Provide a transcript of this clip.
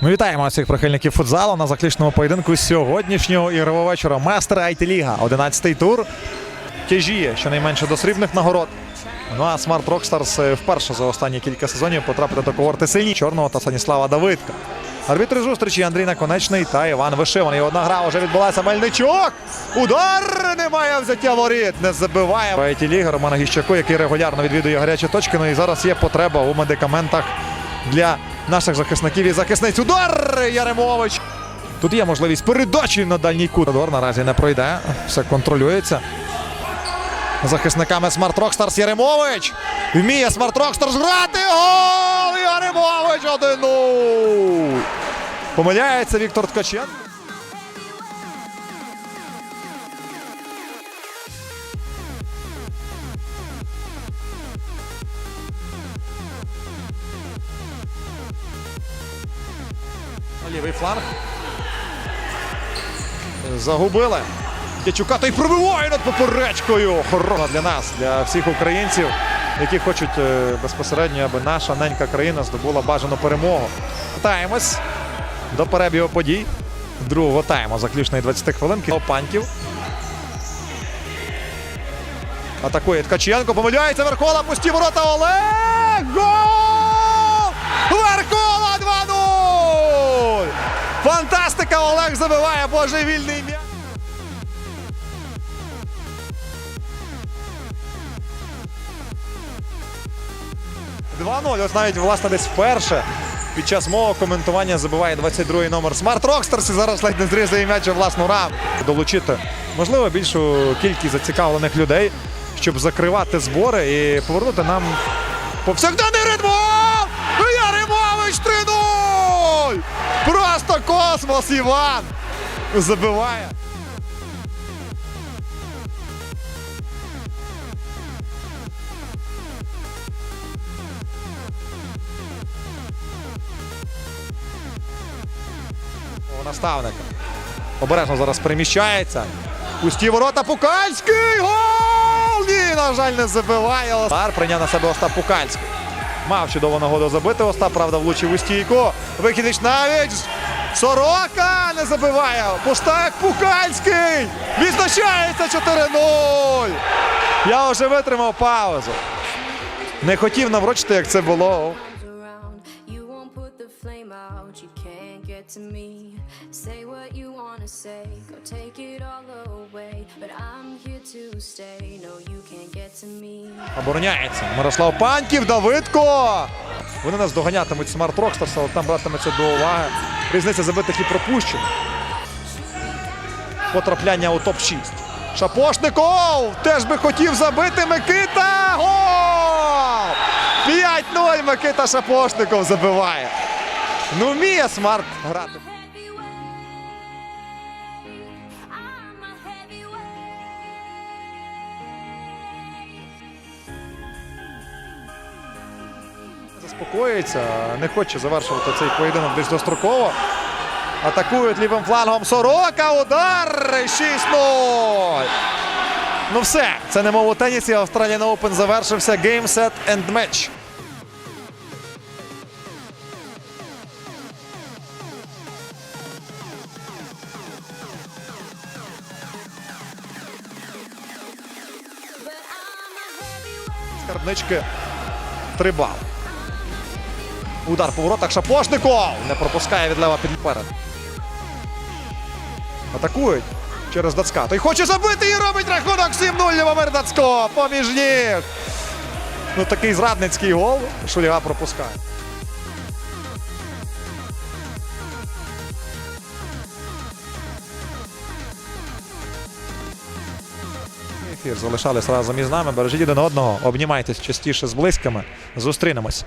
Ми вітаємо всіх прихильників футзалу на заключному поєдинку сьогоднішнього ігрового вечора. Мастер IT Ліга, 11-й тур. Тяжіє щонайменше до срібних нагород. Ну а Smart Rockstars е, вперше за останні кілька сезонів потрапити до когорти синій Чорного та Станіслава Давидка. Арбітри зустрічі Андрій Наконечний та Іван Вишиваний. Одна гра вже відбулася Мельничук. Удар немає взяття воріт. Не забиває Ліги Романа Гіщаку, який регулярно відвідує гарячі точки. Ну і зараз є потреба у медикаментах для наших захисників і захисниць. Удар Яремович. Тут є можливість передачі на дальній кут. Удар наразі не пройде. Все контролюється. Захисниками Смарт Рокстарс Яремович. Вміє Смарт Рокстарс грати. Гол! Яремович 1-0. Помиляється Віктор Ткаченко. Лівий фланг. Загубили. Дячука та й пробиває над поперечкою. Хорона для нас, для всіх українців, які хочуть е, безпосередньо, аби наша ненька країна здобула бажану перемогу. Вітаємось до перебігу подій. Другого тайму, заключної 20 хвилин. Паньків. Атакує Ткаченко, помиляється Верхола, пусті ворота Олег! Гол! Фантастика! Олег забиває божевільний м'яч. Два 0 Ось навіть власне десь вперше під час мого коментування забиває 22-й номер Смарт Рокстерс і зараз ледь не зрізає м'яч у власну рамку. Долучити можливо більшу кількість зацікавлених людей, щоб закривати збори і повернути нам повсякденний ритм. Просто космос Іван забиває. У наставника. Обережно зараз переміщається. Пусті ворота Пукальський! Гол! Ні, на жаль, не забиває. Удар прийняв на себе Остап Пукальський. Мав чудову нагоду забити. Остап, правда, влучив у стійку. Вихідич навіть. Сорока не забиває. Пустак Пукальський! Відзначається 4-0! Я вже витримав паузу. Не хотів наврочити, як це було. Say, go take it all away. But I'm here to stay, no, you can't get to me. Обороняється. Мирослав Паньків, Давидко. Вони нас доганятимуть Смарт Рокстарс, але там братиметься до уваги. Різниця забитих і пропущених. Потрапляння у топ-6. Шапошников! Теж би хотів забити Микита! Гол! 5-0 Микита Шапошников забиває. Ну вміє Смарт грати. Заспокоїться, не хоче завершувати цей поєдинок десь достроково. Атакують лівим флангом Сорока. Удар! 6-0. Ну все, це не мов у тенісі. Australian Open завершився. Game, set and match. Скарбнички. Три бали. Удар по воротах Шапошников. Не пропускає від лева підперед. Атакують через Дацка. Той хоче забити і робить рахунок 7-0 Любомир Дацько. Поміж ніг. Ну такий зрадницький гол. Шульга пропускає. Ефір залишались разом із нами. Бережіть один одного, обнімайтесь частіше з близькими. Зустрінемось.